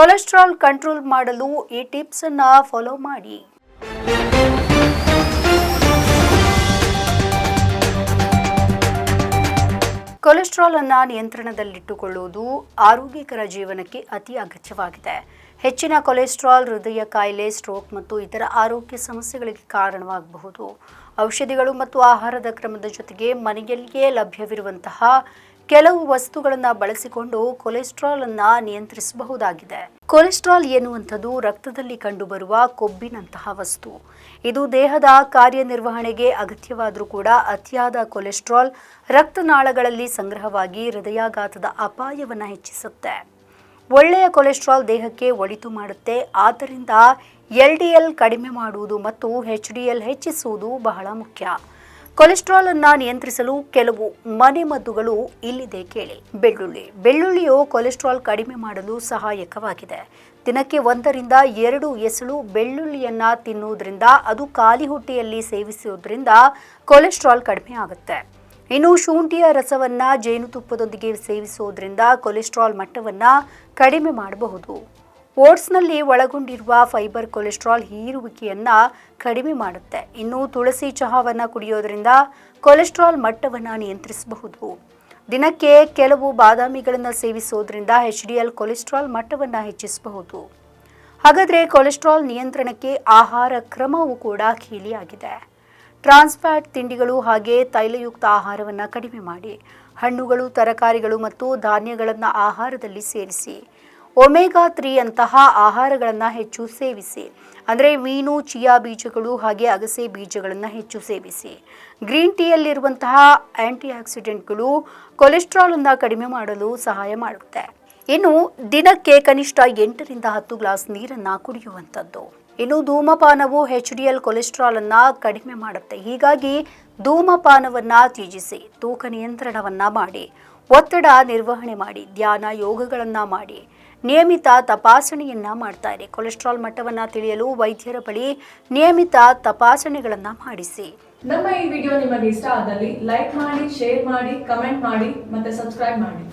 Cholesterol control ಮಾಡಲು ಈ tips ಅನ್ನ ಫಾಲೋ ಮಾಡಿ. ಕೊಲೆಸ್ಟ್ರಾಲ್ ಅನ್ನ ನಿಯಂತ್ರಣದಲ್ಲಿಟ್ಟುಕೊಳ್ಳುವುದು ಆರೋಗ್ಯಕರ ಜೀವನಕ್ಕೆ ಅತಿ ಅಗತ್ಯವಾಗಿದೆ. ಹೆಚ್ಚಿನ ಕೊಲೆಸ್ಟ್ರಾಲ್ ಹೃದಯ ಕಾಯಿಲೆ, ಸ್ಟ್ರೋಕ್ ಮತ್ತು ಇತರ ಆರೋಗ್ಯ ಸಮಸ್ಯೆಗಳಿಗೆ ಕಾರಣವಾಗಬಹುದು. ಔಷಧಿಗಳು ಮತ್ತು ಆಹಾರದ ಕ್ರಮದ ಜೊತೆಗೆ ಮನೆಯಲ್ಲಿಯೇ ಲಭ್ಯವಿರುವಂತಹ ಕೆಲವು ವಸ್ತುಗಳನ್ನು ಬಳಸಿಕೊಂಡು ಕೊಲೆಸ್ಟ್ರಾಲ್ ಅನ್ನ ನಿಯಂತ್ರಿಸಬಹುದಾಗಿದೆ. ಕೊಲೆಸ್ಟ್ರಾಲ್ ಎನ್ನುವಂಥದ್ದು ರಕ್ತದಲ್ಲಿ ಕಂಡುಬರುವ ಕೊಬ್ಬಿನಂತಹ ವಸ್ತು. ಇದು ದೇಹದ ಕಾರ್ಯನಿರ್ವಹಣೆಗೆ ಅಗತ್ಯವಾದರೂ ಕೂಡ ಅತಿಯಾದ ಕೊಲೆಸ್ಟ್ರಾಲ್ ರಕ್ತನಾಳಗಳಲ್ಲಿ ಸಂಗ್ರಹವಾಗಿ ಹೃದಯಾಘಾತದ ಅಪಾಯವನ್ನು ಹೆಚ್ಚಿಸುತ್ತೆ. ಒಳ್ಳೆಯ ಕೊಲೆಸ್ಟ್ರಾಲ್ ದೇಹಕ್ಕೆ ಒಳಿತು ಮಾಡುತ್ತೆ. ಆದ್ದರಿಂದ ಎಲ್ ಡಿ ಎಲ್ ಕಡಿಮೆ ಮಾಡುವುದು ಮತ್ತು ಎಚ್ ಡಿ ಎಲ್ ಹೆಚ್ಚಿಸುವುದು ಬಹಳ ಮುಖ್ಯ. ಕೊಲೆಸ್ಟ್ರಾಲ್ ಅನ್ನ ನಿಯಂತ್ರಿಸಲು ಕೆಲವು ಮನೆಮದ್ದುಗಳು ಇಲ್ಲಿದೆ ಕೇಳಿ. ಬೆಳ್ಳುಳ್ಳಿ. ಬೆಳ್ಳುಳ್ಳಿಯು ಕೊಲೆಸ್ಟ್ರಾಲ್ ಕಡಿಮೆ ಮಾಡಲು ಸಹಾಯಕವಾಗಿದೆ. ದಿನಕ್ಕೆ ಒಂದರಿಂದ ಎರಡು ಎಸಳು ಬೆಳ್ಳುಳ್ಳಿಯನ್ನ ತಿನ್ನುವುದರಿಂದ, ಅದು ಖಾಲಿ ಹೊಟ್ಟೆಯಲ್ಲಿ ಸೇವಿಸುವುದರಿಂದ ಕೊಲೆಸ್ಟ್ರಾಲ್ ಕಡಿಮೆ ಆಗುತ್ತೆ. ಇನ್ನು ಶುಂಠಿಯ ರಸವನ್ನ ಜೇನುತುಪ್ಪದೊಂದಿಗೆ ಸೇವಿಸುವುದರಿಂದ ಕೊಲೆಸ್ಟ್ರಾಲ್ ಮಟ್ಟವನ್ನ ಕಡಿಮೆ ಮಾಡಬಹುದು. ಓಟ್ಸ್ನಲ್ಲಿ ಒಳಗೊಂಡಿರುವ ಫೈಬರ್ ಕೊಲೆಸ್ಟ್ರಾಲ್ ಹೀರುವಿಕೆಯನ್ನು ಕಡಿಮೆ ಮಾಡುತ್ತೆ. ಇನ್ನು ತುಳಸಿ ಚಹಾವನ್ನು ಕುಡಿಯೋದ್ರಿಂದ ಕೊಲೆಸ್ಟ್ರಾಲ್ ಮಟ್ಟವನ್ನು ನಿಯಂತ್ರಿಸಬಹುದು. ದಿನಕ್ಕೆ ಕೆಲವು ಬಾದಾಮಿಗಳನ್ನು ಸೇವಿಸೋದ್ರಿಂದ ಎಚ್ ಡಿ ಎಲ್ ಕೊಲೆಸ್ಟ್ರಾಲ್ ಮಟ್ಟವನ್ನು ಹೆಚ್ಚಿಸಬಹುದು. ಹಾಗಾದರೆ ಕೊಲೆಸ್ಟ್ರಾಲ್ ನಿಯಂತ್ರಣಕ್ಕೆ ಆಹಾರ ಕ್ರಮವು ಕೂಡ ಕೀಲಿಯಾಗಿದೆ. ಟ್ರಾನ್ಸ್ಫ್ಯಾಟ್ ತಿಂಡಿಗಳು ಹಾಗೆ ತೈಲಯುಕ್ತ ಆಹಾರವನ್ನು ಕಡಿಮೆ ಮಾಡಿ, ಹಣ್ಣುಗಳು, ತರಕಾರಿಗಳು ಮತ್ತು ಧಾನ್ಯಗಳನ್ನು ಆಹಾರದಲ್ಲಿ ಸೇರಿಸಿ ಒಮೆಗಾ ತ್ರೀ ಅಂತಹ ಆಹಾರಗಳನ್ನು ಹೆಚ್ಚು ಸೇವಿಸಿ. ಅಂದರೆ ಮೀನು, ಚಿಯಾ ಬೀಜಗಳು ಹಾಗೆ ಅಗಸೆ ಬೀಜಗಳನ್ನು ಹೆಚ್ಚು ಸೇವಿಸಿ. ಗ್ರೀನ್ ಟೀಯಲ್ಲಿರುವಂತಹ ಆ್ಯಂಟಿ ಆಕ್ಸಿಡೆಂಟ್ಗಳು ಕೊಲೆಸ್ಟ್ರಾಲನ್ನು ಕಡಿಮೆ ಮಾಡಲು ಸಹಾಯ ಮಾಡುತ್ತೆ. ಇನ್ನು ದಿನಕ್ಕೆ ಕನಿಷ್ಠ ಎಂಟರಿಂದ ಹತ್ತು ಗ್ಲಾಸ್ ನೀರನ್ನು ಕುಡಿಯುವಂಥದ್ದು. ಇನ್ನು ಧೂಮಪಾನವು ಎಚ್ ಡಿ ಎಲ್ ಕೊಲೆಸ್ಟ್ರಾಲನ್ನು ಕಡಿಮೆ ಮಾಡುತ್ತೆ. ಹೀಗಾಗಿ ಧೂಮಪಾನವನ್ನ ತ್ಯಜಿಸಿ, ತೂಕ ನಿಯಂತ್ರಣವನ್ನ ಮಾಡಿ, ಒತ್ತಡ ನಿರ್ವಹಣೆ ಮಾಡಿ, ಧ್ಯಾನ ಯೋಗಗಳನ್ನ ಮಾಡಿ ನಿಯಮಿತ ತಪಾಸಣೆಯನ್ನ ಮಾಡ್ತಾ ಇರಿ ಕೊಲೆಸ್ಟ್ರಾಲ್ ಮಟ್ಟವನ್ನ ತಿಳಿಯಲು ವೈದ್ಯರ ಬಳಿ ನಿಯಮಿತ ತಪಾಸಣೆಗಳನ್ನ ಮಾಡಿಸಿ. ನಮ್ಮ ಈ ವಿಡಿಯೋ ನಿಮಗೆ ಇಷ್ಟ ಆದಲ್ಲಿ ಲೈಕ್ ಮಾಡಿ, ಶೇರ್ ಮಾಡಿ, ಕಮೆಂಟ್ ಮಾಡಿ ಮತ್ತೆ ಸಬ್ಸ್ಕ್ರೈಬ್ ಮಾಡಿ.